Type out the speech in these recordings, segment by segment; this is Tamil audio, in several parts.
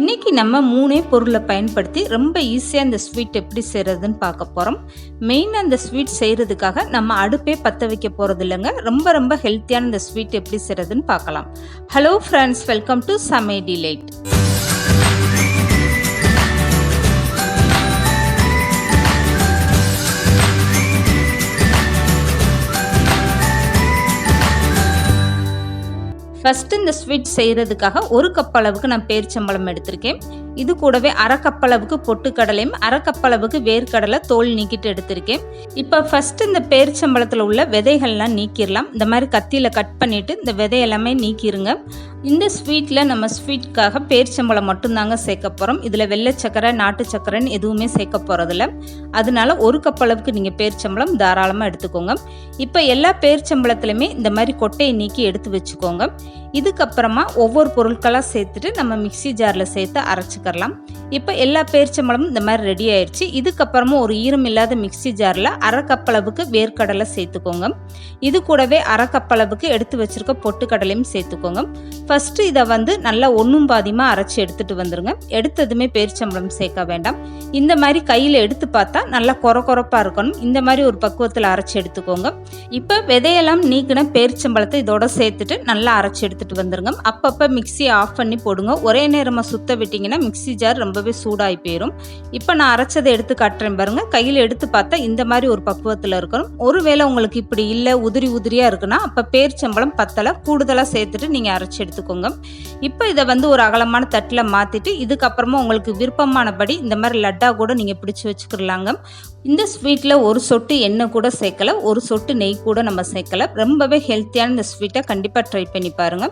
இன்றைக்கி நம்ம மூணே பொருளை பயன்படுத்தி ரொம்ப ஈஸியாக இந்த ஸ்வீட் எப்படி செய்கிறதுன்னு பார்க்க போகிறோம் மெயினாக அந்த ஸ்வீட் செய்கிறதுக்காக நம்ம அடுப்பே பற்ற வைக்க போகிறது இல்லைங்க. ரொம்ப ரொம்ப ஹெல்த்தியான இந்த ஸ்வீட் எப்படி செய்கிறதுன்னு பார்க்கலாம். ஹலோ ஃப்ரெண்ட்ஸ் வெல்கம் டு சமே டிலைட் ஃபஸ்ட்டு இந்த ஸ்வீட் செய்கிறதுக்காக ஒரு கப் அளவுக்கு நான் பேரிச்சம்பழம் எடுத்திருக்கேன். இது கூடவே அரைக்கப்பளவுக்கு பொட்டுக்கடலையும் அரைக்கப்பளவுக்கு வேர்க்கடலை தோல் நீக்கிட்டு எடுத்திருக்கேன். இப்போ ஃபஸ்ட்டு இந்த பேரிச்சம்பழத்தில் உள்ள விதைகள்லாம் நீக்கிடலாம். இந்த மாதிரி கத்தியில் கட் பண்ணிவிட்டு இந்த விதையெல்லாமே நீக்கிருங்க. இந்த ஸ்வீட்டில் நம்ம ஸ்வீட்காக பேரிச்சம்பழம் மட்டும்தாங்க சேர்க்க போகிறோம் இதில் வெள்ளை சக்கரை நாட்டு சக்கரைன்னு எதுவுமே சேர்க்க போகிறதில்ல அதனால ஒரு கப் அளவுக்கு நீங்கள் பேரிச்சம்பழம் தாராளமாக எடுத்துக்கோங்க. இப்போ எல்லா பேரிச்சம்பழத்துலையுமே இந்த மாதிரி கொட்டையை நீக்கி எடுத்து வச்சுக்கோங்க. இதுக்கப்புறமா ஒவ்வொரு பொருட்களாக சேர்த்துட்டு நம்ம மிக்சி ஜாரில் சேர்த்து அரைச்சிக்கிறலாம். இப்போ எல்லா பேரிச்சம்பழமும் இந்த மாதிரி ரெடி ஆயிடுச்சு. இதுக்கப்புறமா ஒரு ஈரம் இல்லாத மிக்சி ஜாரில் அரை வேர்க்கடலை சேர்த்துக்கோங்க. இது கூடவே அரை எடுத்து வச்சுருக்க பொட்டுக்கடலையும் சேர்த்துக்கோங்க. ஃபஸ்ட்டு இதை வந்து நல்லா ஒன்றும் பாதியமாக அரைச்சி எடுத்துகிட்டு வந்துடுங்க எடுத்ததுமே பேரிச்சம்பழம் சேர்க்க வேண்டாம். இந்த மாதிரி கையில் எடுத்து பார்த்தா நல்லா கொர கொரப்பாக இருக்கணும். இந்த மாதிரி ஒரு பக்குவத்தில் அரைச்சி எடுத்துக்கோங்க. இப்போ விதையெல்லாம் நீக்கின பேரிச்சம்பழத்தை இதோட சேர்த்துட்டு நல்லா அரைச்சி எடுத்து எடுத்துகிட்டு வந்துருங்க. அப்பப்போ மிக்சியை ஆஃப் பண்ணி போடுங்க. ஒரே நேரமாக சுத்த விட்டிங்கன்னா மிக்சி ஜார் ரொம்பவே சூடாகி போயிடும் இப்போ நான் அரைச்சதை எடுத்து காட்டுறேன் பாருங்கள் கையில் எடுத்து பார்த்தா இந்த மாதிரி ஒரு பக்குவத்தில் இருக்கணும். ஒருவேளை உங்களுக்கு இப்படி இல்லை உதிரி உதிரியாக இருக்குன்னா அப்போ பேர்ச்சம்பளம் பத்தலை கூடுதலாக சேர்த்துட்டு நீங்கள் அரைச்சி எடுத்துக்கோங்க. இப்போ இதை வந்து ஒரு அகலமான தட்டில் மாற்றிட்டு இதுக்கப்புறமா உங்களுக்கு விருப்பமானபடி இந்த மாதிரி லட்டா கூட நீங்கள் பிடிச்சி வச்சுக்கிறலாங்க இந்த ஸ்வீட்டில் ஒரு சொட்டு எண்ணெய் கூட சேர்க்கல ஒரு சொட்டு நெய் கூட நம்ம சேர்க்கல. ரொம்பவே ஹெல்த்தியான இந்த ஸ்வீட்டை கண்டிப்பாக ட்ரை பண்ணி பாருங்கள்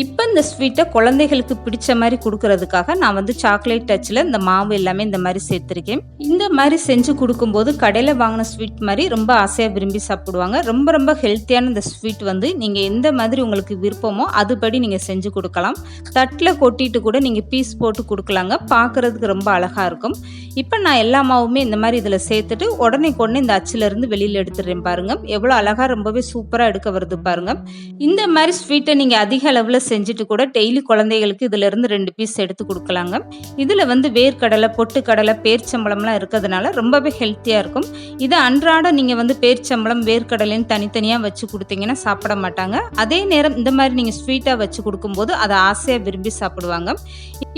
இப்போ இந்த ஸ்வீட்டை குழந்தைகளுக்கு பிடிச்ச மாதிரி கொடுக்கறதுக்காக நான் வந்து சாக்லேட் டச்சில் இந்த மாவு எல்லாமே இந்த மாதிரி சேர்த்துருக்கேன். இந்த மாதிரி செஞ்சு கொடுக்கும்போது கடையில் வாங்கின ஸ்வீட் மாதிரி ரொம்ப ஆசையாக விரும்பி சாப்பிடுவாங்க. ரொம்ப ரொம்ப ஹெல்த்தியான இந்த ஸ்வீட் வந்து நீங்கள் எந்த மாதிரி உங்களுக்கு விருப்பமோ அதுபடி நீங்கள் செஞ்சு கொடுக்கலாம். தட்டில் கொட்டிட்டு கூட நீங்கள் பீஸ் போட்டு கொடுக்கலாங்க. பார்க்குறதுக்கு ரொம்ப அழகாக இருக்கும். இப்போ நான் எல்லா மாவுமே இந்த மாதிரி இதில் சேர்த்துட்டு உடனே கொண்டு இந்த அச்சிலேருந்து வெளியில் எடுத்துடுறேன் பாருங்கள் எவ்வளோ அழகாக ரொம்பவே சூப்பராக எடுக்க வருது பாருங்கள் இந்த மாதிரி ஸ்வீட்டை நீங்கள் அதிக அளவில் செஞ்சுட்டு கூட டெய்லி குழந்தைகளுக்கு இதிலிருந்து ரெண்டு பீஸ் எடுத்து கொடுக்கலாங்க. இதில் வந்து வேர்க்கடலை பொட்டுக்கடலை பேர்ச்சம்பளம்லாம் இருக்கிறதுனால ரொம்பவே ஹெல்த்தியாக இருக்கும். இதை அன்றாட நீங்கள் வந்து பேர்ச்சம்பளம் வேர்க்கடலைன்னு தனித்தனியாக வச்சு கொடுத்தீங்கன்னா சாப்பிட மாட்டாங்க. அதே நேரம் இந்த மாதிரி நீங்கள் ஸ்வீட்டாக வச்சு கொடுக்கும்போது அதை ஆசையாக விரும்பி சாப்பிடுவாங்க.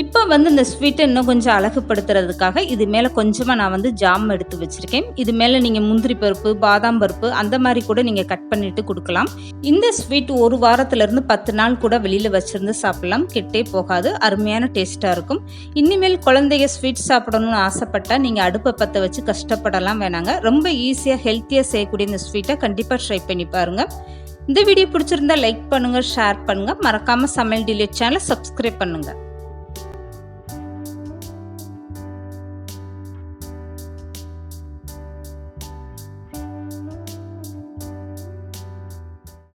இப்போ வந்து இந்த ஸ்வீட்டை இன்னும் கொஞ்சம் அழகுப்படுத்துறதுக்காக இது மேலே கொஞ்சமாக நான் வந்து ஜாம் எடுத்து வச்சுருக்கேன். இது மேலே நீங்கள் முந்திரி பருப்பு பாதாம் பருப்பு அந்த மாதிரி கூட நீங்கள் கட் பண்ணிட்டு கொடுக்கலாம். இந்த ஸ்வீட் ஒரு வாரத்துலேருந்து பத்து நாள் கூட வெளியில் வச்சுருந்து சாப்பிடலாம். கெட்டே போகாது. அருமையான டேஸ்ட்டாக இருக்கும். இனிமேல் குழந்தைய ஸ்வீட் சாப்பிடணும்னு ஆசைப்பட்டால் நீங்கள் அடுப்பை பற்ற வச்சு கஷ்டப்படலாம் வேணாங்க. ரொம்ப ஈஸியாக ஹெல்த்தியாக செய்யக்கூடிய இந்த ஸ்வீட்டை கண்டிப்பாக ட்ரை பண்ணி பாருங்கள் இந்த வீடியோ பிடிச்சிருந்தா லைக் பண்ணுங்கள் ஷேர் பண்ணுங்கள் மறக்காமல் சமையல் டிலேட் சேனலை சப்ஸ்கிரைப் பண்ணுங்கள்